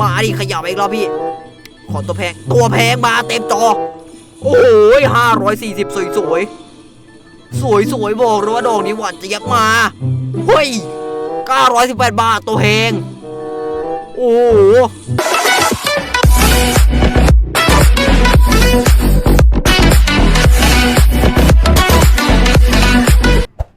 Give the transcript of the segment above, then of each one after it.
มาดิขยับอีกรอบพี่ ขอตัวแพง ตัวแพงมาเต็มจอ โอ้โหห้าร้อยสี่สิบสวยสวยสวยสวยบอกเลยว่าดอกนี้หวานจะยักมาเฮ้ยเก้าร้อยสิบแปดบาทตัวแพง โอ้โห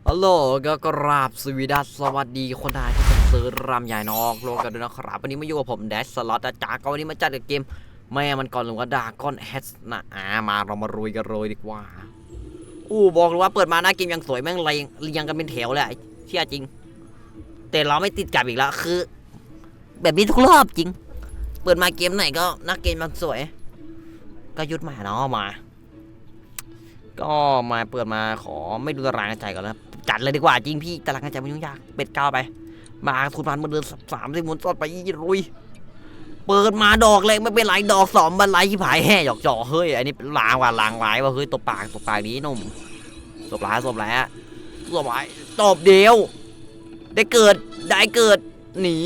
ฮัลโหลก็กราบสวีดัสสวัสดีคนไทยที่เป็น ซื้อรำใหญ่นอกโลกกันด้วยนะครับวันนี้มาอยู่กับผมแดชสล็อตจ้าก็วันนี้มาจัดกับเกม แม่มันก่อนหรือว่าดาก้อนแฮสนะอ่ามาเรามารุยกันเลยดีกว่า อู้บอกเลยว่าเปิดมาหน้าเกมยังสวยแม่งเรียงเรียงกันเป็นแถวเลยเชื่อจริง แต่เราไม่ติดกับอีกแล้วคือ แบบนี้ทุกรอบจริง เปิดมาเกมไหนก็หน้าเกมมันสวย ก็ยุดมาเนาะมา ก็มาเปิดมาขอไม่ดูตารางกระจก่อนแล้วจัดเลยดีกว่าจริงพี่ตารางกระจมันยุ่งยากเป็ดเก้าไป มาทุนพันมาเดินสามสิบมุนสอดไปยี่รุยเปิดมาดอกแรกไม่เป็นไรดอกสองบันไลที่ผายแห่หยอกจ่อเฮ้ยอันนี้เป็นลางว่ะลางร้ายว่ะเฮ้ยตบปากตบปากนี้หนุ่มตบร้ายตบร้ายอะตบร้ายตบเดียว ได้เกิดได้เกิดหนี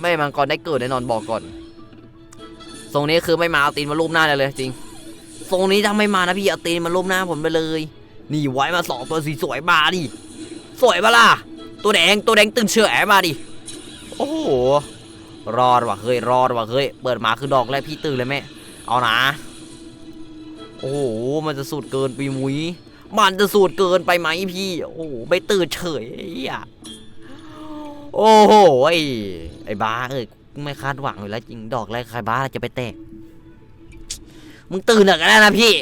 ไม่มังกรได้เกิดแน่นอนบอกก่อนทรงนี้คือไม่มาเอาตีนมาลูบหน้าเลยเลยจริงทรงนี้ถ้าไม่มานะพี่เอาตีนมาล้มหน้าผมไปเลย นี่ไว้มาสองตัวสีสวยมาดิสวยปะล่ะ ตัวแดงตัวแดงตื่นเฉยมาดิ โอ้โห รอดว่ะเฮ้ยรอดว่ะเฮ้ย เปิดมาคือดอกแรกพี่ตื่นเลยแม่ เอานะ โอ้โห มันจะสูดเกินไปมุ้ย มันจะสูดเกินไปไหมพี่ โอ้โหไม่ตื่นเฉยไอ้เหี้ยโอ้โห ไอ้ไอ้บ้าเอ้ยไม่คาดหวังอยู่แล้วจริงดอกแรกใครบ้าจะไปแตก มึงตื่นเถอะกันนะพี่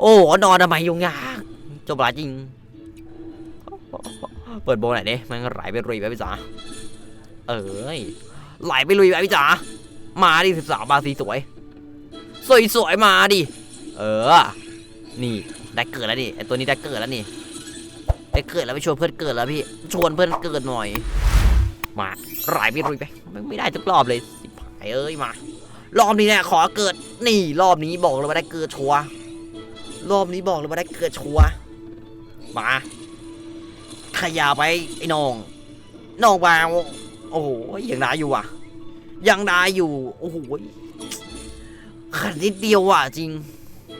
โอ้นอนทำไมยุงยากจบละจริง เปิดโบหนอยดิมันไหลไปรุยไปพี่จ๋าเอ้ยไหลไปลุยไปพี่จ๋ามาดิสิบสามบาทสีสวย สวยสวยๆมาดิเออ นี่ได้เกิดแล้วดิไอตัวนี้ได้เกิดแล้วนี่ได้เกิดแล้วไปชวนเพื่อนเกิดแล้วพี่ชวนเพื่อนเกิดหน่อย มาไหลไปรุยไปไม่ได้ทุกรอบเลยสิบหายเอ้ยมารอบนี้เนี่ยขอเกิดนี่รอบนี้บอกเลยว่าได้เกิดชัวร์รอบนี้บอกเลยว่าได้เกิดชัวร์มา ขยาไปไอ้น้องน้องบาวโอ้โหยังได้อยู่อะ ยังได้อยู่ โอ้โหขัดนิดเดียวอะจริง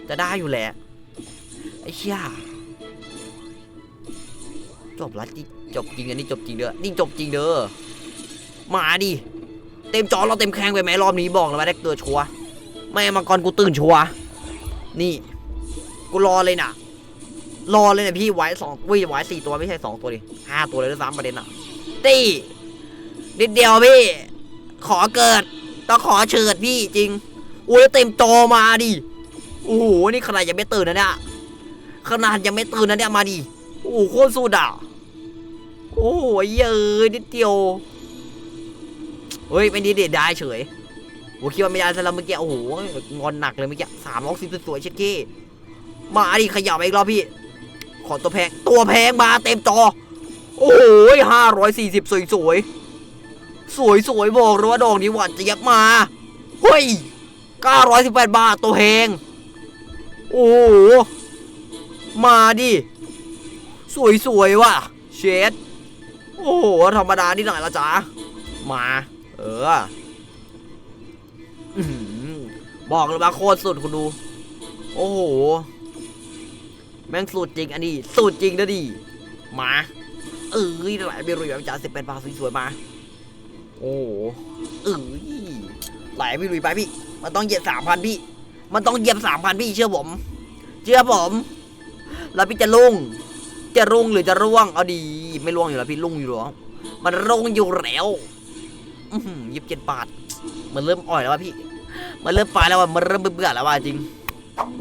จะได้อยู่แหละไอ้เชี่ยจบละจิจบจริงอันนี้จบจริงเด้อนี่จบจริงเด้อมาดิเต็มจอเราเต็มแข้งไปไหมรอบนี้บอกเลยว่าได้เกิดชัวไม่มังกรกูตื่นชัวนี่ กูรอเลยน่ะ รอเลยเนะพี่ไว้สองวิไว้สี่ตัวไม่ใช่สองตัวดิห้าตัวเลยด้วยซ้ำประเด็นอะตีนิดเดียวพี่ ขอเกิด ต้องขอเชิดพี่จริงอุ้ยเต็มจอมาดิโอ้โหนี่ขนาดยังไม่ตื่นนะเนี่ยขนาดยังไม่ตื่นนะเนี่ยมาดิโอ้โหโคตรสุดอะโอ้โหเยอะนิดเดียวเฮ้ยไม่ดีเด็ดได้เฉยโอ้คิดว่าไม่ได้ซะแล้วเมื่อกี้โอ้โหงอนหนักเลยเมื่อกี้สามร้อยสิบสวยเช็ดกี้มาดิขยับอีกรอบพี่ ขอตัวแพง ตัวแพงมาเต็มจอ โอ้โหห้าร้อยสี่สิบสวยสวยสวยสวยบอกเลยว่าดอกนี้หวานจะยักมาเฮ้ยเก้าร้อยสิบแปดบาทตัวแพง โอ้โห มาดิ สวยสวยว่ะ เชดโอ้โห ธรรมดานิดหน่อยละจ๊ะมา เอออื้อหือบอกเลยว่าโคตรสุดคุณดู โอ้โห แม่งสุดจริงอันนี้สุดจริงนะดิมาเอ้ยไหลไปรวยแบบจ่าสิบแปดบาทสวยๆมา โอ้เอ้ยไหลไปรวยไปพี่ มันต้องเหยียบสามพันพี่ มันต้องเหยียบสามพันพี่เชื่อผม เชื่อผมแล้วพี่จะลุ่งจะรุ่งหรือจะร่วงเอาดี ไม่ร่วงอยู่แล้วพี่รุ่งอยู่หรอมันรุ่งอยู่แล้วยี่สิบเจ็ดบาท มันเริ่มอ่อยแล้วว่ะพี่ มันเริ่มไปแล้วว่ะมันเริ่มเบื่อแล้วว่ะจริง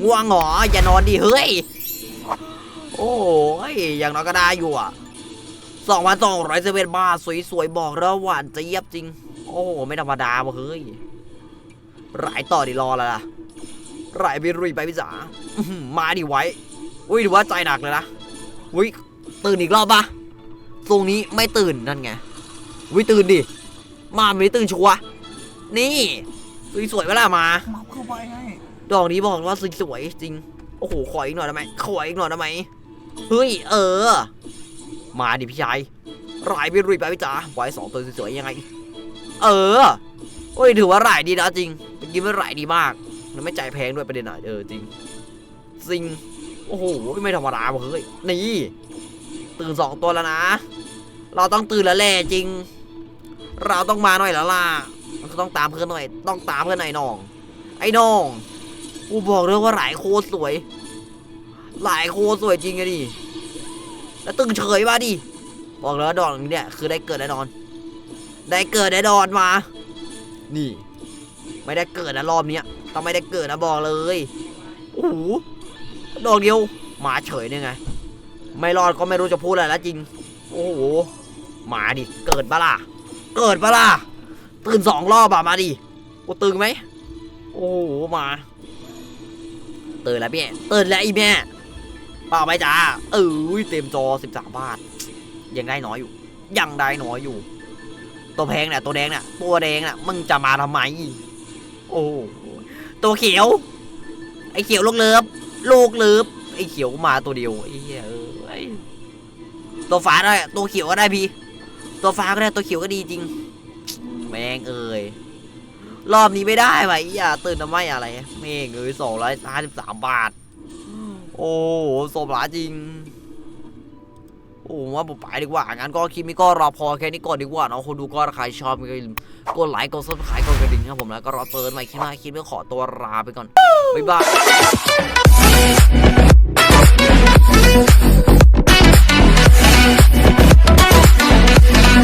ง่วงหรออย่านอนดิเฮ้ย โอ้ยอย่างน้อยก็ได้อยู่อะสองพันสองร้อยสิบเอ็ดบาทสวยๆบอกแล้วหวานจะเยียบจริง โอ้โหไม่ธรรมดาว่ะเฮ้ยรายต่อดิรอแล้วล่ะรายไปรุยไปพี่จ๋าอื้อหือมาดิไว้ อุ้ยถือว่าใจหนักเลยนะอุ้ยตื่นอีกรอบปะตรงนี้ไม่ตื่นนั่นไงอุ้ยตื่นดิมาไม่ได้ตื่นชัวร์นี่สวยๆเวลามามับเข้าไปให้ดอกนี้บอกว่าสวยๆจริงโอ้โหขออีกหน่อยได้ไหมขออีกหน่อยได้ไหม เฮ้ย เออ มาดิพี่ชายรายไปรุยไปพี่จ๋าไว้สองตัวสวยๆยังไง เออโอ้ยถือว่าหลายดีนะจริงเมื่อกี้มันหลายดีมากมันไม่ใจแพงด้วยประเด็นอะเออจริงจริงโอ้โหไม่ธรรมดาเฮ้ยนี่ตื่นสองตัวแล้วนะ เราต้องตื่นแล้วแหละจริง เราต้องมาหน่อยแล้วล่ะมันก็ต้องตามเพื่อนหน่อย ต้องตามเพื่อนหน่อยน้อง ไอ้น้อง กูบอกเลยว่าหลายโคตรสวย หลายโคสวยจริงอะดิ แล้วตึงเฉยมาดิ บอกเลยว่าดอกนี้เนี่ยคือได้เกิดแน่นอน ได้เกิดแน่นอนมา นี่ ไม่ได้เกิดนะรอบเนี้ยต้องไม่ได้เกิดนะบอกเลย โอ้โห ดอกเดียวหมาเฉยเนี่ยไง ไม่รอดก็ไม่รู้จะพูดอะไรแล้วจริง โอ้โห หมาดิ เกิดปะล่ะ เกิดปะล่ะ ตื่นสองรอบอะมาดิกูตึงไหม โอ้โห มา ตื่นแล้วพี่ตื่นแล้วอีแม่ เปล่าไหมจ้าเออเต็มจอ 13 บาท ยังได้น้อยอยู่ ยังได้น้อยอยู่ ตัวแพงเนี่ยตัวแดงเนี่ยตัวแดงเนี่ยมึงจะมาทำไม โอ้ตัวเขียว ไอ้เขียวลูกเลิฟลูกเลิฟไอ้เขียวมาตัวเดียวไอ้เหี้ยเอ้ยตัวฟ้าได้ตัวเขียวก็ได้พี่ ตัวฟ้าก็ได้ตัวเขียวก็ดีจริง แม่งเอ้ยรอบนี้ไม่ได้ไหมอย่าตื่นทำไมอะไรแม่งเอ้ยสองร้อยห้าสิบสามบาท โอ้โหสมหลาจริง โอ้ว่าผมไปดีกว่า งั้นก็คลิปนี้ก็รอพอแค่นี้ก่อนดีกว่าเนาะคนดูก็ใครชอบก็ไลกดไลค์กดซับสไครต์กดกระดิ่งครับผมแล้วก็รอเติร์นใหม่คลิปหน้าคลิปนี้ขอตัวลาไปก่อน บ๊ายบาย